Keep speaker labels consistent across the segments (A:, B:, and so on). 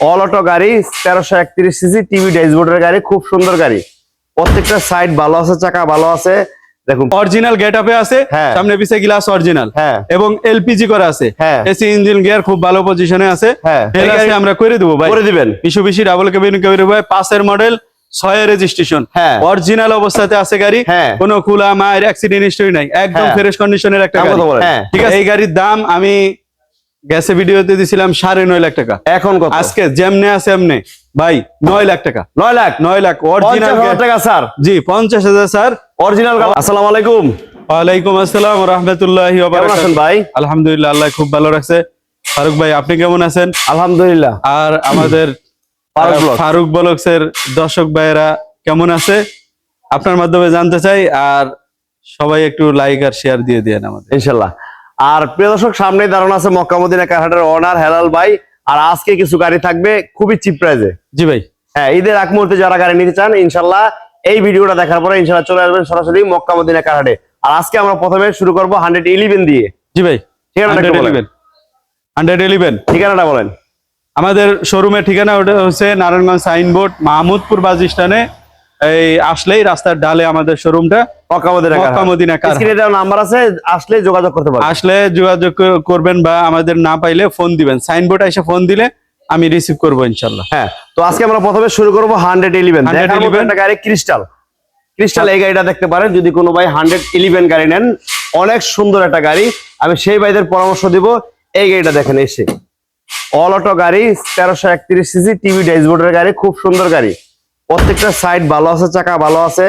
A: All auto গাড়ি তেরোশো একত্রিশ সিসি টিভি ড্যাশবোর্ডের গাড়ি খুব সুন্দর গাড়ি। প্রত্যেকটা সাইড ভালো আছে চাকা ভালো আছে। দেখুন।
B: অরিজিনাল গেট আপে আছে
A: হ্যাঁ।
B: সামনে পিছে গ্লাস অরিজিনাল
A: হ্যাঁ।
B: এবং এলপিজি করা আছে। এসি ইঞ্জিন গিয়ার খুব ভালো পজিশনে আছে।
A: হ্যাঁ।
B: আমরা করে দেবো ভাই।
A: করে দিবেন।
B: বিশু বিশি ডাবল কেবিন করে ভাই পাঁচের মডেল রেজিস্ট্রেশন
A: হ্যাঁ।
B: অরিজিনাল অবস্থাতে আছে গাড়ি। কোনো খোলা মায়ের অ্যাক্সিডেন্ট হিস্টরি নাই। একদম। ফ্রেশ কন্ডিশনের একটা গাড়ি। ঠিক আছে? এই গাড়ির দাম আমি গ্যাসে ভিডিওতে দিছিলাম সাড়ে নয় লাখ টাকা।
A: এখন কত?
B: আজকে যেমনে আছে এমনে। ভাই নয় লাখ টাকা।
A: নয় লাখ?
B: নয় লাখ অরিজিনাল
A: টাকা স্যার।
B: জি পঞ্চাশ হাজার স্যার।
A: অরিজিনাল আসসালামু আলাইকুম।
B: ওয়ালাইকুম আসসালাম রহমতুল্লাহ
A: ভাই?
B: আলহামদুলিল্লাহ আল্লাহ খুব ভালো রাখছে। ফারুক ভাই আপনি কেমন আছেন?
A: আলহামদুলিল্লাহ।
B: আর আমাদের
A: ফারুক ব্লগ।
B: ফারুক দর্শক ভাইয়েরা কেমন আছে? আপনার মাধ্যমে জানতে চাই আর সবাই একটু লাইক আর শেয়ার দিয়ে দেন আমাদের।
A: ইনশাল্লাহ। আর প্রিয় দর্শক সামনে দাঁড়ানো আছে মক্কা মদিনা কারহাটের ওনার হেলাল ভাই। আর আজকে কিছু গাড়ি থাকবে খুবই চিপ প্রাইজে
B: জি ভাই।
A: হ্যাঁ ঈদের আগ মুহূর্তে যারা গাড়ি নিতে চান ইনশাল্লাহ এই ভিডিওটা দেখার পরে ইনশাল্লাহ চলে আসবেন সরাসরি মক্কা মদিনা কারহাটে আর আজকে আমরা প্রথমে শুরু করব হান্ড্রেড ইলেভেন দিয়ে।
B: জি ভাই।
A: ঠিকানাটা বলেন।
B: হান্ড্রেড ইলেভেন
A: ঠিকানাটা বলেন।
B: আমাদের শোরুমের ঠিকানা ওটা হচ্ছে নারায়ণগঞ্জ সাইনবোর্ড মাহমুদপুর বাস স্ট্যান্ডে। এই আসলেই রাস্তার ডালে আমাদের শোরুমটা
A: নাম্বার আছে আসলে যোগাযোগ করতে পারবেন।
B: আসলে যোগাযোগ করবেন বা আমাদের না পাইলে ফোন দিবেন। সাইনবোর্ড এসে ফোন দিলে আমি রিসিভ করব ইনশাল্লাহ।
A: হ্যাঁ তো আজকে আমরা প্রথমে শুরু করব হান্ড্রেড ইলেভেন
B: 111
A: একটা গাড়ি ক্রিস্টাল ক্রিস্টাল এই গাড়িটা দেখতে পারেন যদি কোনো ভাই হান্ড্রেড ইলেভেন গাড়ি নেন অনেক সুন্দর একটা গাড়ি। আমি সেই ভাইদের পরামর্শ দিব এই গাড়িটা দেখেন এসে। অল অটো গাড়ি তেরোশো একত্রিশ সিসি টিভি ড্যাশবোর্ডের গাড়ি খুব সুন্দর গাড়ি। প্রত্যেকটা সাইড ভালো আছে চাকা ভালো আছে।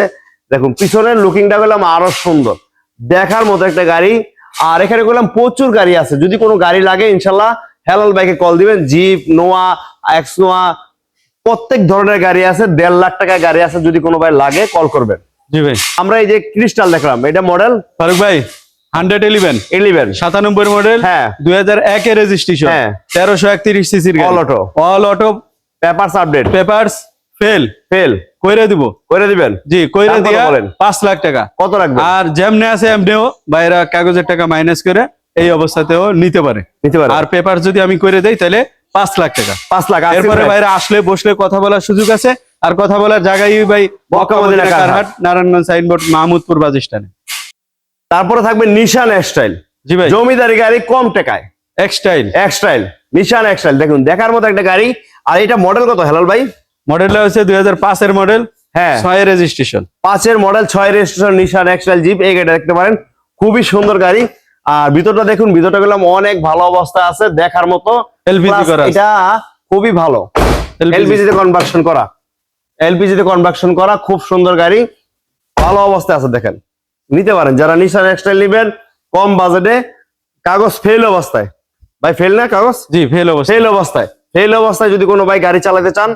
A: দেখুন পিছনের লুকিংটা করলাম আরও সুন্দর। দেখার মতো একটা গাড়ি। আর এখানে করলাম প্রচুর গাড়ি আছে। যদি কোনো গাড়ি লাগে ইনশাল্লাহ হেলাল বাইকে কল দিবেন। জিপ নোয়া এক্স নোয়া প্রত্যেক ধরনের গাড়ি আছে। দেড় লাখ টাকায় গাড়ি আছে। যদি কোনো ভাই লাগে কল করবেন।
B: জি ভাই।
A: আমরা এই যে ক্রিস্টাল দেখলাম এটা মডেল
B: ফারুক ভাই হান্ড্রেড ইলেভেন
A: ইলেভেন
B: সাতানব্বই মডেল
A: হ্যাঁ।
B: দুই হাজার একের রেজিস্ট্রেশন
A: হ্যাঁ।
B: তেরোশো একত্রিশ সিসির
A: All auto।
B: All auto
A: papers update
B: papers fail
A: fail
B: কইরে দিব।
A: করে দিবেন?
B: জি কইরে দিয়া
A: বলেন?
B: পাঁচ লাখ টাকা।
A: কত রাখবেন?
B: আর যেমনে আছে এমনিও বাইরা কাগজের টাকা মাইনাস করে এই অবস্থাতেও নিতে পারে।
A: নিতে পারেন
B: আর পেপার যদি আমি করে দেই তাহলে পাঁচ লাখ টাকা।
A: পাঁচ লাখ
B: এরপরে। বাইরে আসলে বসলে কথা বলার সুযোগ আছে। আর কথা বলার জায়গায় ভাই
A: কারহাট।
B: নারায়ণগঞ্জ সাইনবোর্ড মাহমুদপুর বাস স্ট্যান্ডে।
A: তারপরে থাকবে নিশান স্টাইল
B: জি ভাই।
A: জমিদারি গাড়ি কম টাকায়।
B: এক্সটাইল
A: এক্সটাইল নিশান এক্সটাইল দেখুন দেখার মতো একটা গাড়ি। আর এটা মডেল কত হেলাল ভাই?
B: মডেলটা হচ্ছে দুই হাজার পাঁচের মডেল
A: হ্যাঁ।
B: ছয় রেজিস্ট্রেশন
A: পাঁচের মডেল ছয় রেজিস্ট্রেশন নিশান এক্সটাইল জিপ এই গাড়িটা দেখতে পারেন। খুবই সুন্দর গাড়ি। আর ভিতরটা দেখুন ভিতরটা গেলাম অনেক ভালো অবস্থা আছে দেখার মতো। Plus
B: করা।
A: এটা খুবই ভালো। এলপিজি তে কনভার্সন করা। এলপিজি তে কনভার্সন করা খুব সুন্দর গাড়ি। ভালো অবস্থায় আছে দেখেন। নিতে পারেন যারা নিশান এক্সটাইল নেবেন কম বাজেটে কাগজ ফেল অবস্থায়। ভাই ফেল না কাগজ?
B: জি ফেল অবস্থা।
A: ফেল অবস্থায়। ফেল অবস্থায় যদি কোনো ভাই গাড়ি চালাতে চান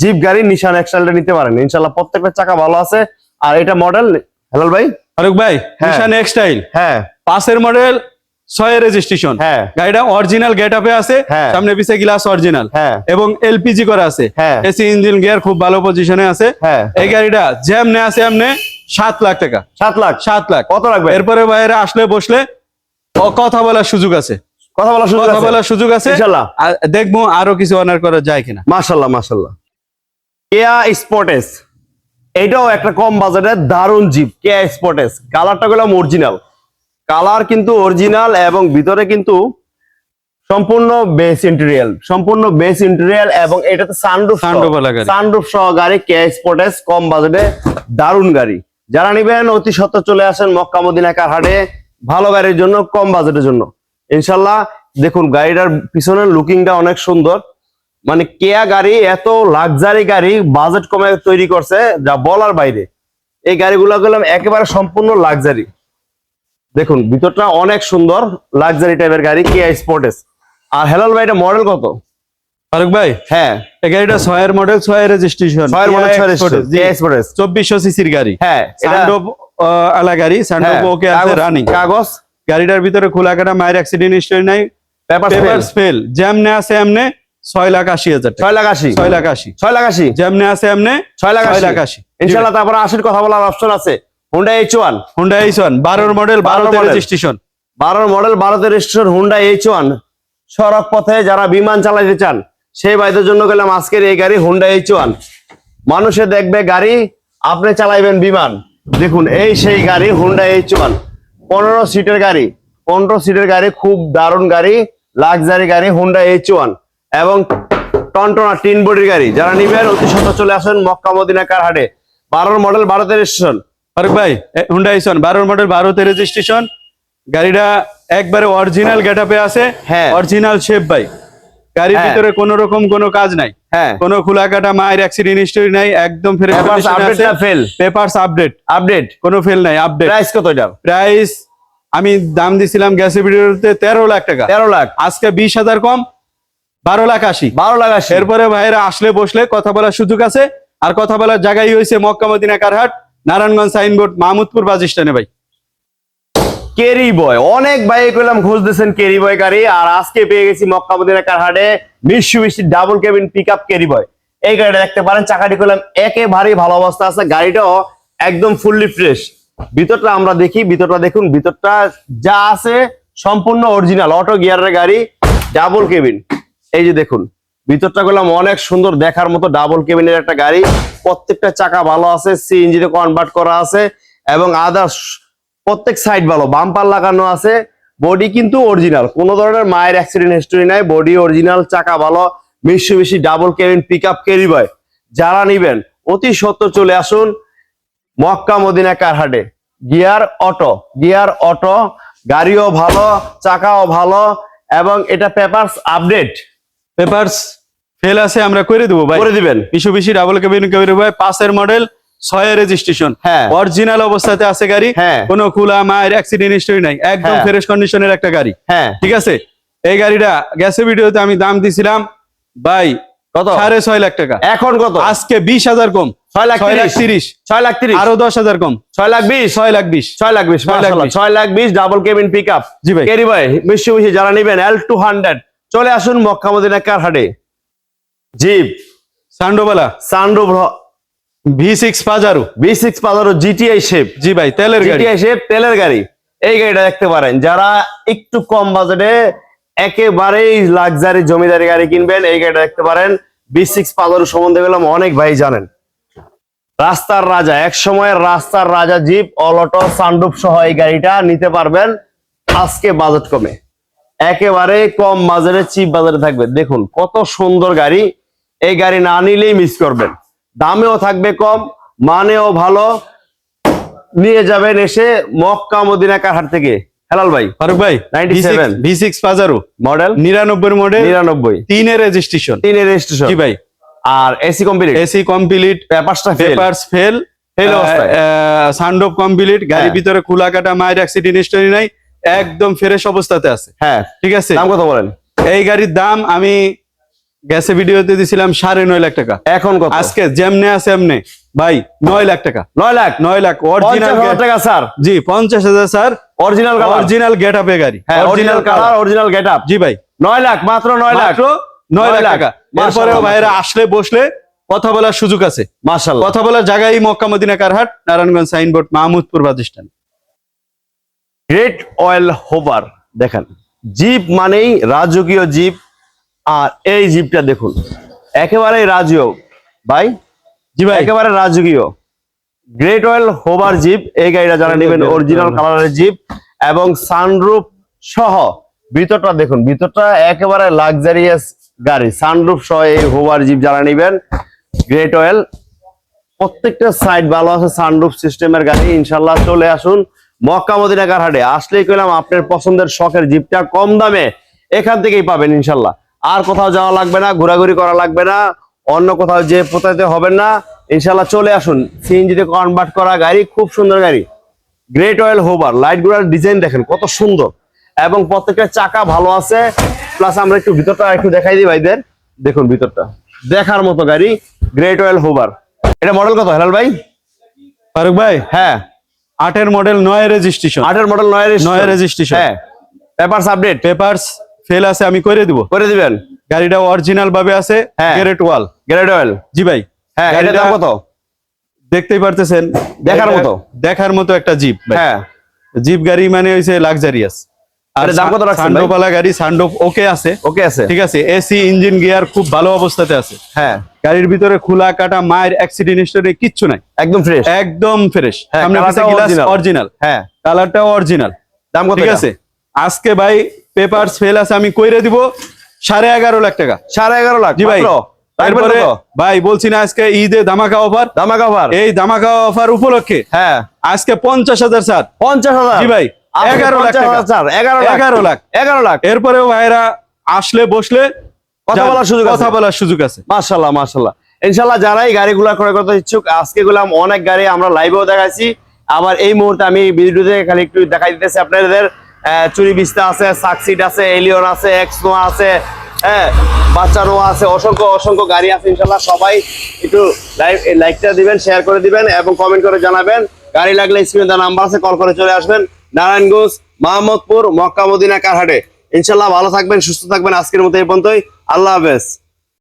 A: জিপ গাড়ি নিশান এক্সটাইলটা নিতে পারেন। ইনশাল্লাহ প্রত্যেকটা চাকা ভালো আছে। আর এটা মডেল হেলাল ভাই?
B: ফারুক ভাই
A: হ্যাঁ।
B: নিশান এক্সটাইল।
A: হ্যাঁ।
B: পাঁচের মডেল রেজিস্ট্রেশন।
A: হ্যাঁ।
B: গাড়িটা অরিজিনাল গেট আপে আছে
A: হ্যাঁ।
B: সামনে পিছে গ্লাস অরিজিনাল
A: হ্যাঁ।
B: এবং এলপিজি করা আছে।
A: হ্যাঁ।
B: এসি ইঞ্জিন গিয়ার খুব ভালো পজিশনে আছে।
A: হ্যাঁ।
B: এই গাড়িটা যেমনে আছে এমনে সাত লাখ টাকা।
A: সাত লাখ।
B: সাত লাখ।
A: কত রাখবেন?
B: এরপরে বাইরে আসলে বসলে কথা বলার সুযোগ আছে।
A: কথা বলা শুরু
B: কথা বলার সুযোগ আছে।
A: ইনশাল্লাহ।
B: আর দেখব আরও কিছু অনার করা যায় কিনা।
A: মাশাল্লাহ মাশাল্লাহ। কেয়া স্পটেস এটাও একটা কম বাজেটের দারুণ জিপ কেয়া স্পটেস কালারটা গেলাম অরিজিনাল কালার কিন্তু অরিজিনাল এবং ভিতরে কিন্তু সম্পূর্ণ বেস ইন্টেরিয়াল সম্পূর্ণ বেস ইন্টেরিয়াল এবং এটাতে সানরুফ
B: গাড়ি।
A: সানরুফ সহ গাড়ি কেয়া স্পটেস কম বাজেটে দারুণ গাড়ি। যারা নিবেন অতি সত্তর চলে আসেন মক্কা মদিনা কারহাটে ভালো গাড়ির জন্য কম বাজেটের জন্য। ইনশাল্লাহ দেখুন গাড়িটার পিছনের লুকিংটা অনেক সুন্দর। মানে কেয়া গাড়ি এত লাক্সারি গাড়ি বাজেট কমে তৈরি করছে যা বলার বাইরে। এই গাড়িগুলো গেলাম একেবারে সম্পূর্ণ লাক্সারি দেখুন ভিতরটা অনেক সুন্দর লাক্সারি টাইপের গাড়ি কেয়া স্পোর্টেস আর হেলাল ভাই এটা মডেল কত?
B: ফারুক ভাই?
A: হ্যাঁ।
B: এই গাড়িটা ছয়ের মডেল ছয় রেজিস্ট্রেশন
A: ছয়ের মডেল ছয় কেয়া স্পোর্টেস
B: চব্বিশশো সিসির গাড়ি।
A: হ্যাঁ এটা-
B: আলা গাড়ি সানডোপ
A: হ্যাঁ,
B: ওকে আছে রানিং
A: কাগজ।
B: গাড়িটার ভিতরে খোলা কাটা মায়ের অ্যাক্সিডেন্ট হিস্টরি নাই
A: পেপার
B: ফেল যেমনে আছে এমনে ছয় লাখ আশি হাজার
A: ছয় লাখ আশি।
B: ছয় লাখ আশি।
A: ছয় লাখ আশি।
B: যেমনে আছে এমনে
A: ছয় লাখ
B: ছয় লাখ আশি।
A: ইনশাল্লাহ তারপরে আশির কথা বলার অপশন আছে। Honda H one
B: Honda H one বারোর মডেল
A: 12
B: বারোতে। রেজিস্ট্রেশন
A: বারোর মডেল বারোতে রেজিস্ট্রেশন হুন্ডা এইচ ওয়ান সড়ক পথে যারা বিমান চালাইতে চান সেই ভাইদের জন্য গেলাম আজকের এই গাড়ি হুন্ডা এইচ ওয়ান মানুষে দেখবে গাড়ি আপনি চালাইবেন বিমান। দেখুন এই সেই গাড়ি হুন্ডা এইচ ওয়ান পনেরো সিটের গাড়ি পনেরো সিটের গাড়ি খুব দারুণ গাড়ি লাক্সারি গাড়ি হুন্ডা এইচ ওয়ান এবং টনটনা টিন বডির গাড়ি। যারা নিবেন অতি সত্য চলে আসেন মক্কা মদিনা কারহাটে বারোর মডেল বারোতে রেজিস্ট্রেশন
B: ফারুক ভাই হুন্ডা এইচ ওয়ান বারোর মডেল বারোতে রেজিস্ট্রেশন গাড়িটা একবারে অরিজিনাল গেটআপে আছে।
A: হ্যাঁ।
B: অরিজিনাল শেপ ভাই। গাড়ির
A: হ্যাঁ।
B: ভিতরে কোনো রকম কোনো কাজ নাই।
A: হ্যাঁ।
B: কোনো খোলা কাটা মায়ের অ্যাক্সিডেন্ট হিস্টোরি নাই একদম
A: Papers update না fail?
B: পেপারস আপডেট
A: আপডেট
B: কোনো ফেল নাই আপডেট
A: প্রাইস কত
B: প্রাইস আমি দাম দিছিলাম গ্যাসের ভিডিওতে তেরো লাখ টাকা।
A: তেরো লাখ।
B: আজকে বিশ হাজার কম বারো লাখ আশি।
A: বারো লাখ আসে
B: এরপরে ভাইরা আসলে বসলে কথা বলার সুযোগ আছে। আর কথা বলার জায়গায় হয়েছে মক্কা মদিনা কারহাট নারায়ণগঞ্জ সাইনবোর্ড মাহমুদপুর বাস স্ট্যান্ডে ভাই।
A: Carry boy. অনেক ভাই করলাম খুঁজতেছেন কেরি বয় গাড়ি, আর আজকে পেয়ে গেছি Makka Madina কারহাটে Mitsubishi double cabin pick up carry boy. এই গাড়িটা দেখতে পারেন, চাকাটি করলাম একেবারেই ভালো অবস্থা আছে, গাড়িটাও একদম ফুললি ফ্রেশ ভিতরটা আমরা দেখি, ভিতরটা দেখুন, ভিতরটা যা আছে সম্পূর্ণ অরিজিনাল অটো গিয়ারের গাড়ি ডাবল কেবিন এই যে দেখুন, ভিতরটা করলাম অনেক সুন্দর দেখার মতো ডাবল কেবিনের একটা গাড়ি। প্রত্যেকটা চাকা ভালো আছে সিএনজিতে কনভার্ট করা আছে, এবং আদার্স প্রত্যেক সাইড ভালো বাম্পার লাগানো আছে বডি কিন্তু অরিজিনাল কোনো ধরনের মায়ের অ্যাক্সিডেন্ট হিস্টোরি নাই বডি অরিজিনাল চাকা ভালো Mitsubishi double cabin pick up carry boy যারা নিবেন অতি সত্য চলে আসুন মক্কা মদিনা কারহাটে গিয়ার অটো গিয়ার অটো গাড়িও ভালো চাকাও ভালো এবং এটা পেপারস আপডেট
B: পেপারস ফেল আছে আমরা করে দেবো ভাই।
A: করে দিবেন।
B: বিশু বিশি ডাবল কেবিন কেবিন ভাই পাঁচের মডেল ছয় রেজিস্ট্রেশন
A: হ্যাঁ।
B: অরিজিনাল অবস্থাতে আছে গাড়ি
A: হ্যাঁ।
B: কোনো খোলা মায়ের অ্যাক্সিডেন্ট হিস্টরি নাই একদম
A: হ্যাঁ।
B: ফ্রেশ কন্ডিশনের একটা গাড়ি। ঠিক আছে? এই গাড়িটা গ্যাসের ভিডিওতে আমি দাম দিছিলাম ভাই ছয় লাখ টাকা।
A: এখন ছয় লাখ তিরিশ।
B: আরও দশ হাজার কম।
A: ছয় লাখ বিশ।
B: ছয় লাখ বিশ।
A: ছয় লাখ বিশ
B: ছয় লাখ বিশ।
A: ডাবল কেবিন পিক আপ
B: জি ভাই।
A: ভাই যারা নিবেন টু হান্ড্রেড চলে আসুন কারহাটে
B: সান্ডোবালা। সান্ডো পাজারো জি ভাই, তেলের গাড়ি।
A: তেলের গাড়ি। এই গাড়িটা দেখতে পারেন, যারা একটু কম বাজেটে একেবারেই লাক্সারি জমিদারি গাড়ি কিনবেন, এই গাড়িটা দেখতে পারেন। সম্বন্ধে অনেক ভাই জানেন। রাস্তার রাজা, এক সময় রাস্তার রাজা জিপ, অলটো সান্ডুপ সহ এই গাড়িটা নিতে পারবেন, আজকে বাজেট কমে। একেবারে কম বাজারে চিপ বাজারে থাকবে। দেখুন, কত সুন্দর গাড়ি, এই গাড়ি না নিলেই মিস করবেন। দামেও থাকবে কম মানেও ভালো। নিয়ে যাবেন এসে মক্কা মদিনা কারহাট থেকে? হেলাল ভাই।
B: ফারুক ভাই
A: 97
B: ভি সিক্স পাজারু
A: মডেল?
B: নিরানব্বই মডেল।
A: নিরানব্বই।
B: তিনের রেজিস্ট্রেশন
A: তিনের রেজিস্ট্রেশন
B: ভাই?
A: আর এসি কমপ্লিট
B: এসি কমপ্লিট
A: পেপারসটা ফেল
B: পেপারস ফেল
A: Fail
B: সানডোপ কমপ্লিট গাড়ির
A: হ্যাঁ।
B: ভিতরে খোলা কাটা মায়ের অ্যাক্সিডেন্ট হিস্টোরি নাই। একদম ফ্রেশ অবস্থাতে আছে।
A: হ্যাঁ।
B: ঠিক আছে?
A: দাম কত বলেন?
B: এই গাড়ির দাম আমি গ্যাসে ভিডিওতে দিছিলাম সাড়ে নয় লাখ টাকা।
A: এখন
B: আজকে যেমনে আছে এমনে। ভাই নয় লাখ টাকা।
A: নয় লাখ?
B: নয় লাখ। অরিজিনাল
A: টাকা স্যার।
B: জি পঞ্চাশ হাজার স্যার।
A: অরিজিনাল
B: অরিজিনাল গেট আপে গাড়ি।
A: হ্যাঁ original colour original get up
B: জি ভাই।
A: নয় লাখ মাত্র নয় লাখ।
B: নয় লাখ টাকা। এরপরেও ভাইরা আসলে বসলে কথা বলার সুযোগ আছে।
A: মাশাল্লাহ
B: কথা বলার জায়গায় Makka Madina কারহাট Narayanganj Signboard Mahmudpur stand.
A: Great Wall Hover দেখেন জিপ মানেই রাজকীয় জিপ আর এই জিপটা দেখুন। একেবারে রাজকীয়। ভাই?
B: জি ভাই।
A: একেবারে রাজকীয়। গ্রেট অয়েল হোভার জিপ এই গাড়িটা যারা নেবেন অরিজিনাল কালারের জিপ এবং সানরুফ সহ ভিতরটা দেখুন ভিতরটা একেবারে লাক্সারিয়াস গাড়ি। সানরুফ সহ এই হোভার জিপ যারা নেবেন গ্রেট অয়েল প্রত্যেকটা সাইড ভালো আছে সানরুফ সিস্টেমের গাড়ি ইনশাল্লাহ চলে আসুন মক্কা মদিনা কারহাটে আসলেই কইলাম আপনার পছন্দের শখের জিপটা কম দামে এখান থেকেই পাবেন ইনশাল্লাহ আর কোথাও যাওয়া লাগবে না ঘোরাঘুরি করা লাগবে না অন্য কোথাও যে পোতাইতে হবেন না। ইনশাল্লাহ চলে আসুন সিএনজিতে কনভার্ট করা গাড়ি খুব সুন্দর গাড়ি। গ্রেট অয়েল হোভার লাইটগুলার ডিজাইন দেখেন কত সুন্দর। এবং প্রত্যেকটা চাকা ভালো আছে প্লাস আমরা একটু ভিতরটা একটু দেখাই দিই ভাইদের। দেখুন ভিতরটা দেখার মতো গাড়ি গ্রেট অয়েল হোভার এটা মডেল কত হেলাল ভাই?
B: ফারুক ভাই?
A: হ্যাঁ।
B: আটের মডেল নয় রেজিস্ট্রেশন
A: আটের মডেল নয়
B: নয় registration।
A: হ্যাঁ। পেপারস আপডেট
B: পেপারস ফেল আছে আমি করে দিব।
A: করে দিবেন।
B: গাড়িটা অরিজিনাল ভাবে আছে। গ্রেট ওয়াল
A: গ্রেট ওয়াল
B: জি ভাই।
A: হ্যাঁ এটা দাম কত?
B: দেখতেই পারতেছেন
A: দেখার মতো।
B: দেখার মতো একটা জিপ ভাই।
A: হ্যাঁ।
B: জিপ গাড়ি মানে হইছে লাক্সারিয়াস আর
A: দাম কত রাখছেন ভাই?
B: সান্ডোপালা গাড়ি সান্ডোপ ওকে আছে।
A: ওকে আছে।
B: ঠিক আছে এসি ইঞ্জিন গিয়ার খুব ভালো অবস্থাতে আছে।
A: হ্যাঁ।
B: গাড়ির ভিতরে খোলা কাটা মায়ের অ্যাক্সিডেন্ট হিস্টোরি কিচ্ছু নাই।
A: একদম ফ্রেশ
B: একদম ফ্রেশ
A: হ্যাঁ,
B: সামনে গ্লাস অরিজিনাল
A: হ্যাঁ।
B: কালারটাও অরিজিনাল
A: দাম কত
B: ঠিক আছে। আজকে ভাই পেপারস ফেল আছে আমি কইরে দিব সাড়ে এগারো লাখ টাকা।
A: সাড়ে এগারো লাখ
B: জি ভাই তারপরে ভাই বলছি না আজকে ঈদে ধামাকা অফার
A: দামা কাভার
B: এই ধামাকা অফার উপলক্ষে?
A: হ্যাঁ।
B: আজকে পঞ্চাশ হাজার স্যার
A: পঞ্চাশ হাজার?
B: জি ভাই,
A: আজকে
B: 11 লাখ
A: 50 এগারো লাখ।
B: এগারো লাখ।
A: এগারো লাখ।
B: এরপরেও ভাইরা আসলে বসলে
A: কথা বলার সুযোগ আছে।
B: কথা বলার সুযোগ আছে।
A: মাশাল্লাহ মাশাল্লাহ ইনশাল্লাহ যারাই গাড়িগুলা ক্রয় করতে ইচ্ছুক আজকে গুলাম অনেক গাড়ি আমরা লাইভেও দেখাইছি। আবার এই মুহূর্তে আমি ভিডিওতে খালি একটু দেখাই দিতেছি আপনাদের। চুরি বিস্তা আছে সাকসিড আছে, এলিয়ন আছে, এক্সনো আছে হ্যাঁ বাচ্চা নোয়া আছে, অসংখ্য অসংখ্য গাড়ি আছে, ইনশাল্লাহ সবাই একটু লাইকটা দিবেন শেয়ার করে দিবেন এবং কমেন্ট করে জানাবেন। গাড়ি লাগলে স্ক্রিনে দেওয়া নাম্বার আছে কল করে চলে আসবেন। নারায়ণগঞ্জ, মাহমুদপুর, মক্কা, মদিনা, কারহাটে। ইনশাল্লাহ ভালো থাকবেন, সুস্থ থাকবেন। আজকের মতো এই পর্যন্তই। আল্লাহ হাফেজ।